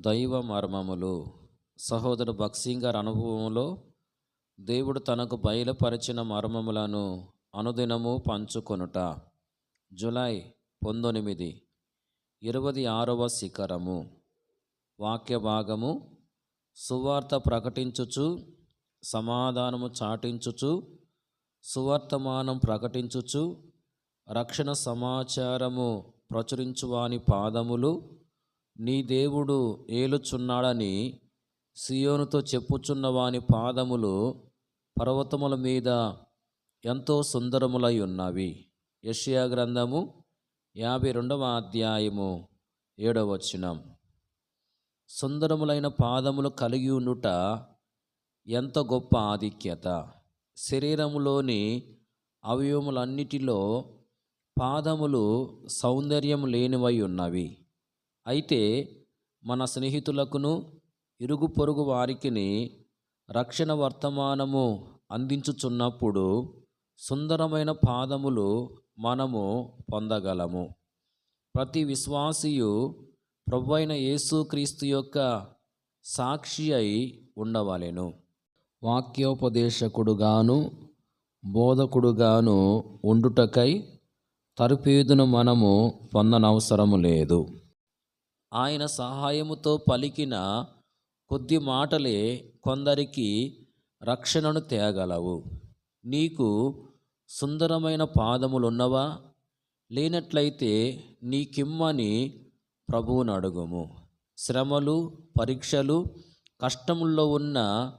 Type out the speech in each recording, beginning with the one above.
దైవ మర్మములు. సహోదరు భక్సింగ్ గారి అనుభవంలో దేవుడు తనకు బయలుపరిచిన మర్మములను అనుదినము పంచుకొనుట. జులై పంతొమ్మిది ఇరవై ఆరవ శిఖరము. వాక్య భాగము సువార్త ప్రకటించుచు సమాధానము చాటించుచు సువర్తమానం ప్రకటించుచు రక్షణ సమాచారము ప్రచురించువాని పాదములు నీ దేవుడు ఏలుచున్నాడని సియోనుతో చెప్పుచున్న వాని పాదములు పర్వతముల మీద ఎంతో సుందరములై ఉన్నవి. యెషయా గ్రంథము యాభై రెండవ అధ్యాయము ఏడవ వచనం. సుందరములైన పాదములు కలిగి ఉండుట ఎంత గొప్ప ఆధిక్యత! శరీరములోని అవయవములన్నిటిలో పాదములు సౌందర్యం లేనివై ఉన్నవి. అయితే మన స్నేహితులకును ఇరుగు పొరుగు వారికిని రక్షణ వర్తమానము అందించుచున్నప్పుడు సుందరమైన పాదములు మనము పొందగలము. ప్రతి విశ్వాసియు ప్రభు అయిన యేసుక్రీస్తు యొక్క సాక్షి అయి ఉండవలెను. వాక్యోపదేశకుడుగాను బోధకుడుగాను ఉండుటకై తరుపేదును మనము పొందనవసరము లేదు. ఆయన సహాయముతో పలికిన కొద్ది మాటలే కొందరికి రక్షణను తేగలవు. నీకు సుందరమైన పాదములున్నవా? లేనట్లయితే నీకిమ్మని ప్రభువును అడుగుము. శ్రమలు పరీక్షలు కష్టముల్లో ఉన్న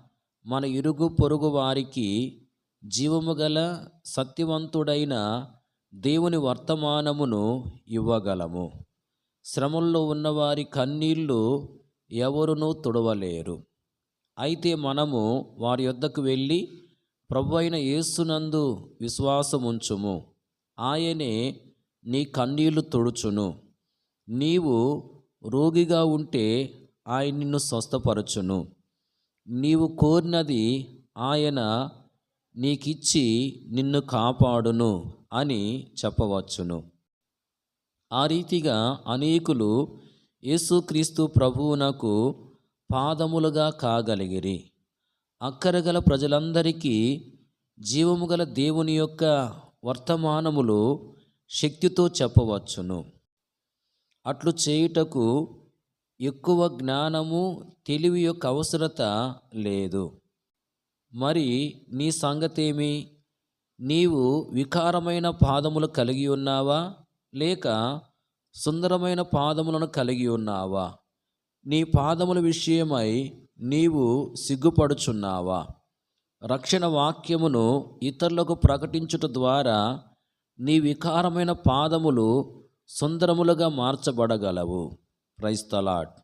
మన ఇరుగు పొరుగు వారికి జీవము గల సత్యవంతుడైన దేవుని వర్తమానమును ఇవ్వగలము. శ్రమంలో ఉన్నవారి కన్నీళ్ళు ఎవరునూ తుడవలేరు. అయితే మనము వారి యొద్దకు వెళ్ళి ప్రభు అయిన యేసునందు విశ్వాసముంచుము. ఆయనే నీ కన్నీళ్ళు తుడుచును. నీవు రోగిగా ఉంటే ఆయన నిన్ను స్వస్థపరచును. నీవు కోరినది ఆయన నీకిచ్చి నిన్ను కాపాడును అని చెప్పవచ్చును. ఆ రీతిగా అనేకులు యేసుక్రీస్తు ప్రభువునకు పాదములుగా కాగలిగిరి. అక్కరగల ప్రజలందరికీ జీవము గల దేవుని యొక్క వర్తమానములు శక్తితో చెప్పవచ్చును. అట్లు చేయుటకు ఎక్కువ జ్ఞానము తెలివి యొక్క అవసరత లేదు. మరి నీ సంగతేమి? నీవు వికారమైన పాదములు కలిగి ఉన్నావా? లేక సుందరమైన పాదములను కలిగి ఉన్నావా? నీ పాదముల విషయమై నీవు సిగ్గుపడుచున్నావా? రక్షణ వాక్యమును ఇతరులకు ప్రకటించుట ద్వారా నీ వికారమైన పాదములు సుందరములుగా మార్చబడగలవు. క్రైస్తలాట్